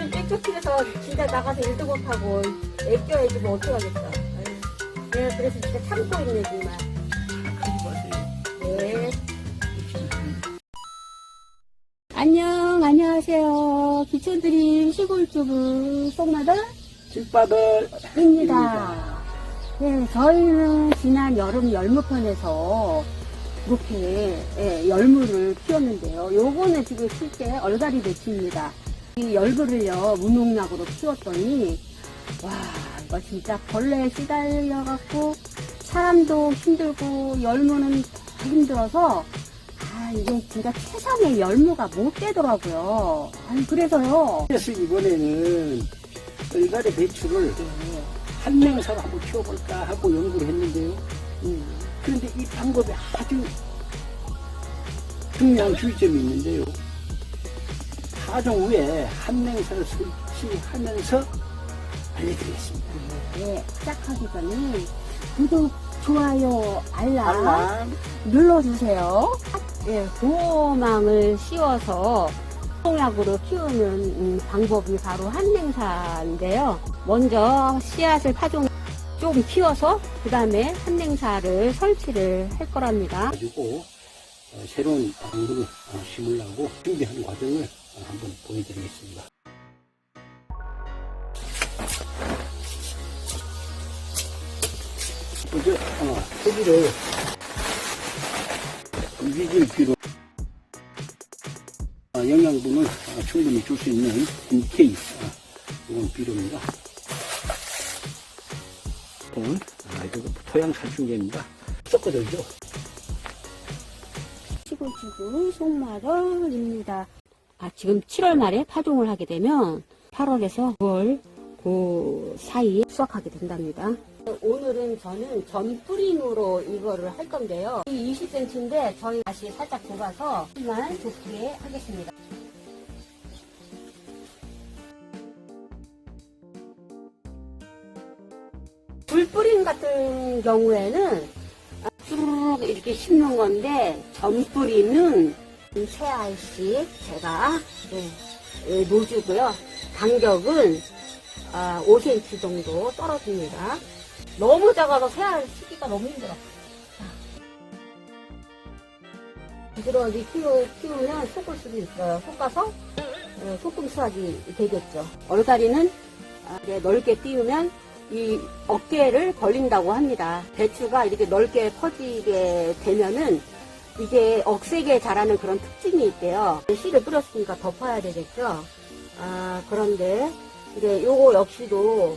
아, 요즘 땡볕길에서 진짜 나가서 일도 못하고 뭐 어떡하겠어. 아유, 내가 그래서 진짜 참고 있네, 정말. 네. 안녕, 안녕하세요. 기초드림 시골주부 송마들 칠바들 입니다. 네, 저희는 지난 여름 열무편에서 이렇게 예, 열무를 키웠는데요. 요거는 지금 실제 얼갈이 배치입니다. 이 열무를요 무농약으로 키웠더니 와 이거 진짜 벌레에 시달려갖고 사람도 힘들고 열무는 더 힘들어서 아 이게 진짜 최상의 열무가 못 되더라고요. 아니 그래서요. 그래서 이번에는 얼갈이 배추를 네, 한맹사로 한번 키워볼까 하고 연구를 했는데요. 음. 그런데 이 방법에 아주 중요한 주의점이 있는데요. 파종 후에 한맹사를 설치하면서 알려드리겠습니다. 네, 시작하기 전에 구독, 좋아요, 알람, 알람, 눌러주세요. 예, 보호망을 씌워서 농약으로 키우는 음, 방법이 바로 한냉사인데요. 먼저 씨앗을 파종 좀 키워서 그 다음에 한냉사를 설치를 할 거랍니다. 가지고 어, 새로운 방구를 어, 심으려고 준비하는 과정을 어, 한번 보여드리겠습니다. 먼저 어, 토지를 위질 비로 어, 영양분을 어, 충분히 줄 수 있는 NK 어, 이건 비료입니다. 돈, 아, 이거 토양 살충제입니다. 섞어들죠. 시골주구 송마을입니다. 아, 지금 7월 말에 파종을 하게 되면 8월에서 9월 그 사이에 수확하게 된답니다. 오늘은 저는 전뿌림으로 이거를 할 건데요. 이 20cm인데 저희 다시 살짝 좁아서 만 좁게 하겠습니다. 불뿌림 같은 경우에는 쭉 이렇게 심는 건데 전뿌리는 세 알씩 제가 예, 예, 놓주고요. 간격은 아, 5cm 정도 떨어집니다. 너무 작아서 세알 치기가 너무 힘들어. 자. 부드러운지 키우, 키우면 속을 수도 있어요. 속가서 예, 소금 수확이 되겠죠. 얼갈이는 아, 넓게 띄우면 이 어깨를 벌린다고 합니다. 배추가 이렇게 넓게 퍼지게 되면은 이게 억세게 자라는 그런 특징이 있대요. 씨를 뿌렸으니까 덮어야 되겠죠. 아, 그런데 이제 요거 역시도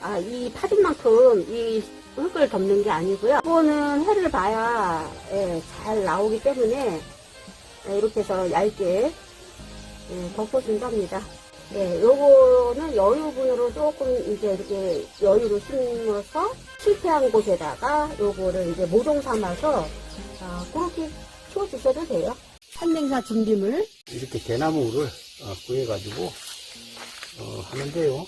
아, 이 파진만큼 이 흙을 덮는 게 아니고요. 이거는 해를 봐야 예, 잘 나오기 때문에 예, 이렇게 해서 얇게 예, 덮어준답니다. 네, 요거는 여유분으로 조금 이제 이렇게 여유를 심어서 실패한 곳에다가 요거를 이제 모종 삼아서 아, 그렇게 키워주셔도 돼요. 한냉사 준비물. 이렇게 대나무를 어, 구해가지고 어, 하는데요.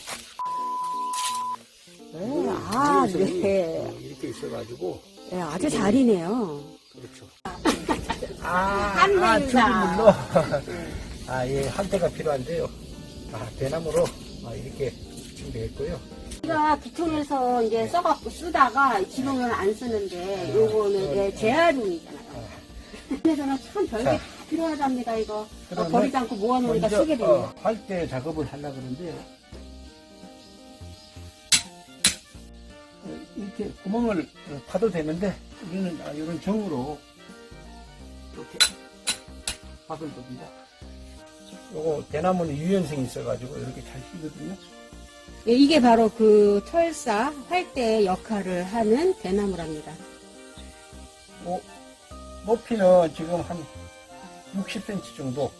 네, 아, 유연성이, 네. 어, 이렇게 있어가지고 네, 아주 잘이네요. 그렇죠. 아, 아, 예, 한태가 필요한데요. 아, 대나무로 아, 이렇게 준비했고요. 제가 기촌에서 이제 써갖고 쓰다가 지금은 안 쓰는데 요거는 이제 재활용이잖아요. 그래서는 참 별게 다 필요하답니다, 이거. 어, 그러면 버리지 않고 모아놓으니까 먼저, 쓰게 되네요. 어, 활대 작업을 하려고 그러는데요. 어, 이렇게 구멍을 어, 파도 되는데 우리는 아, 이런 정으로 이렇게 박을 겁니다. 요거 대나무는 유연성이 있어가지고 이렇게 잘 휘거든요. 예, 이게 바로 그 철사 활대 역할을 하는 대나무랍니다. 뭐, 높이는 지금 한 60cm 정도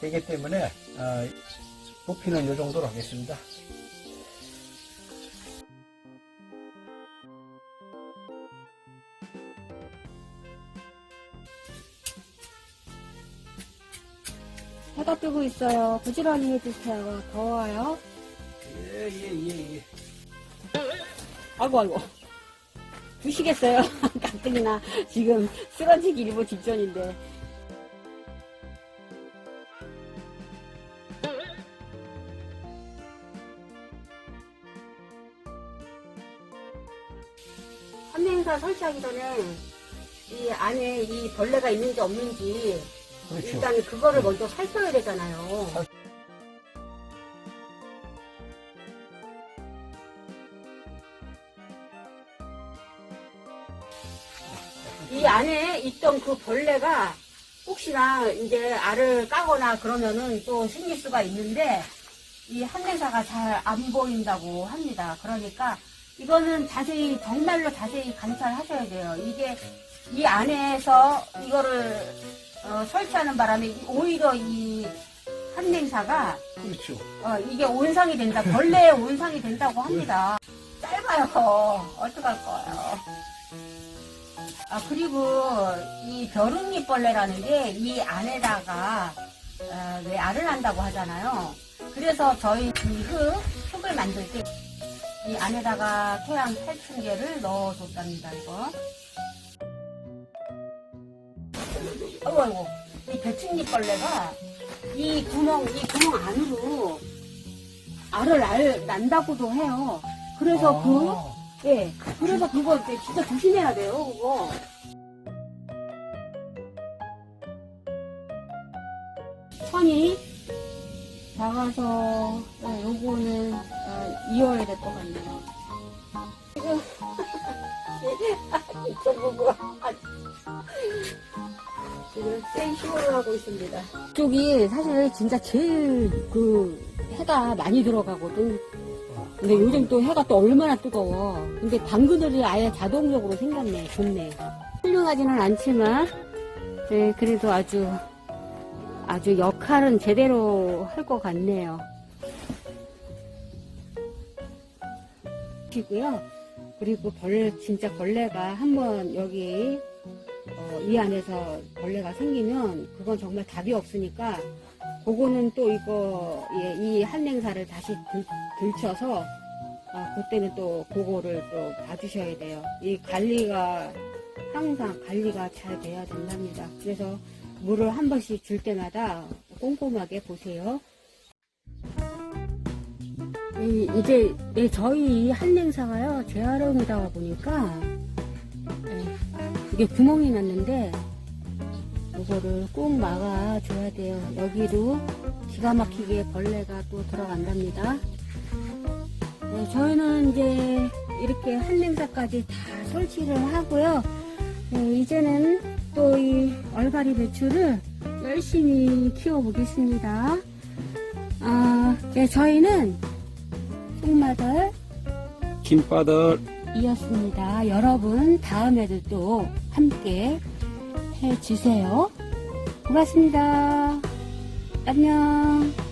되기 때문에 아, 높이는 이 정도로 하겠습니다. 해가 뜨고 있어요. 부지런히 해주세요. 더워요. 예예 예. 예. 아이고 아이고 주시겠어요? 가뜩이나 지금 쓰러지기 일보 직전인데 선명사 설치하기 전에 이 안에 이 벌레가 있는지 없는지 그렇죠. 일단 그거를 먼저 살펴야 되잖아요. 이 안에 있던 그 벌레가 혹시나 이제 알을 까거나 그러면은 또 생길 수가 있는데 이 한대사가 잘 안 보인다고 합니다. 그러니까 이거는 자세히 정말로 자세히 관찰 하셔야 돼요. 이게 이 안에서 이거를 어, 설치하는 바람에 이- 오히려 이 한냉사가 그렇죠. 어, 이게 온상이 된다. 벌레의 온상이 된다고 합니다. 짧아요. 어떡할 거예요. 아, 그리고 이 벼룩잎 벌레라는 게 이 안에다가 어, 왜 알을 난다고 하잖아요. 그래서 저희 이 흙, 흙을 만들 때 이 안에다가 토양 살충제를 넣어줬답니다, 이거. 아이고, 아이고. 이 배춧잎 벌레가 이 구멍, 이 구멍 안으로 알을 알, 난다고도 해요. 그래서 아. 그, 예, 그래서 그거 진짜 조심해야 돼요, 그거. 천이 작아서, 예, 요거는, 어, 이어야 될 것 같네요. 지금, 지금 센 쇼를 하고 있습니다. 이쪽이 사실 진짜 제일 그 해가 많이 들어가거든. 근데 요즘 또 해가 또 얼마나 뜨거워. 근데 당근들이 아예 자동적으로 생겼네. 좋네. 훌륭하지는 않지만, 네, 그래도 아주, 아주 역할은 제대로 할 것 같네요. 그리고요. 그리고 벌, 진짜 벌레가 한번 여기, 어, 이 안에서 벌레가 생기면 그건 정말 답이 없으니까 그거는 또 이거 예, 이 한냉사를 다시 들, 들쳐서 아, 그때는 또 그거를 또 봐주셔야 돼요. 이 관리가 항상 관리가 잘 돼야 된답니다. 그래서 물을 한 번씩 줄 때마다 꼼꼼하게 보세요. 이, 이제 네, 저희 이 한냉사가요 재활용이다 보니까 예, 이게 구멍이 났는데 이거를 꼭 막아줘야 돼요. 여기로 기가 막히게 벌레가 또 들어간답니다. 네, 저희는 이제 이렇게 한냉사까지 다 설치를 하고요. 네, 이제는 또 이 얼갈이 배추를 열심히 키워보겠습니다. 아, 네, 저희는 송마들 김바들. 이었습니다. 여러분, 다음에도 또 함께 해주세요. 고맙습니다. 안녕.